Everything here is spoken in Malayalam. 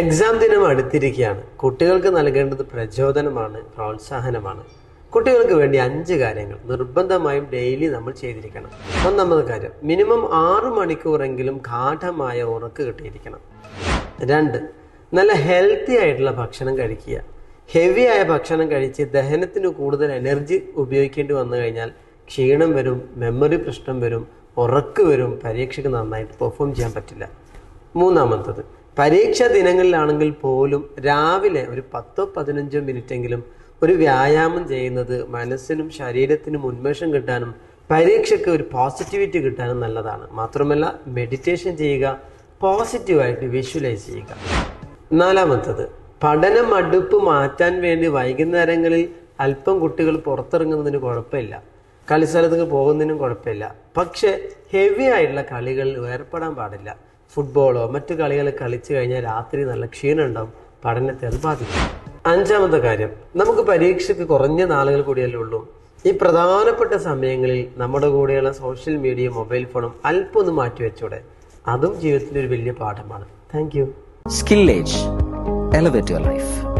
എക്സാം ദിനം അടുത്തിരിക്കുകയാണ്. കുട്ടികൾക്ക് നൽകേണ്ടത് പ്രചോദനമാണ് പ്രോത്സാഹനമാണ്. കുട്ടികൾക്ക് വേണ്ടി അഞ്ച് കാര്യങ്ങൾ നിർബന്ധമായും ഡെയിലി നമ്മൾ ചെയ്തിരിക്കണം. ഒന്നാമത് കാര്യം മിനിമം ആറ് മണിക്കൂറെങ്കിലും ഗാഠമായ ഉറക്ക് കിട്ടിയിരിക്കണം. രണ്ട് നല്ല ഹെൽത്തി ആയിട്ടുള്ള ഭക്ഷണം കഴിക്കുക. ഹെവി ആയ ഭക്ഷണം കഴിച്ച് ദഹനത്തിന് കൂടുതൽ എനർജി ഉപയോഗിക്കേണ്ടി വന്നു കഴിഞ്ഞാൽ ക്ഷീണം വരും മെമ്മറി പ്രശ്നം വരും ഉറക്ക് വരും പരീക്ഷയ്ക്ക് നന്നായിട്ട് പെർഫോം ചെയ്യാൻ പറ്റില്ല. മൂന്നാമത്തത്. പരീക്ഷാ ദിനങ്ങളിലാണെങ്കിൽ പോലും രാവിലെ ഒരു പത്തോ പതിനഞ്ചോ മിനിറ്റെങ്കിലും ഒരു വ്യായാമം ചെയ്യുന്നത് മനസ്സിനും ശരീരത്തിനും ഉന്മേഷം കിട്ടാനും പരീക്ഷയ്ക്ക് ഒരു പോസിറ്റിവിറ്റി കിട്ടാനും നല്ലതാണ്. മാത്രമല്ല മെഡിറ്റേഷൻ ചെയ്യുക പോസിറ്റീവായിട്ട് വിഷ്വലൈസ് ചെയ്യുക. നാലാമത്തത് പഠനം അടുപ്പ് മാറ്റാൻ വേണ്ടി വൈകുന്നേരങ്ങളിൽ അല്പം കുട്ടികൾ പുറത്തിറങ്ങുന്നതിന് കുഴപ്പമില്ല. കളിസ്ഥലത്തേക്ക് പോകുന്നതിനും കുഴപ്പമില്ല. പക്ഷേ ഹെവി ആയിട്ടുള്ള കളികളിൽ ഏർപ്പെടാൻ പാടില്ല. ഫുട്ബോളോ മറ്റു കളികൾ കളിച്ചു കഴിഞ്ഞാൽ രാത്രി നല്ല ക്ഷീണം ഉണ്ടാവും. പഠനത്തെ അത് ബാധിക്കും. അഞ്ചാമത്തെ കാര്യം നമുക്ക് പരീക്ഷയ്ക്ക് കുറഞ്ഞ നാളുകൾ കൂടിയല്ലേ ഉള്ളൂ. ഈ പ്രധാനപ്പെട്ട സമയങ്ങളിൽ നമ്മുടെ കൂടെയുള്ള സോഷ്യൽ മീഡിയ മൊബൈൽ ഫോണും അല്പം ഒന്ന് മാറ്റി വെച്ചൂടെ. അതും ജീവിതത്തിന്റെ ഒരു വലിയ പാഠമാണ്. Thank you Skillage elevate your life.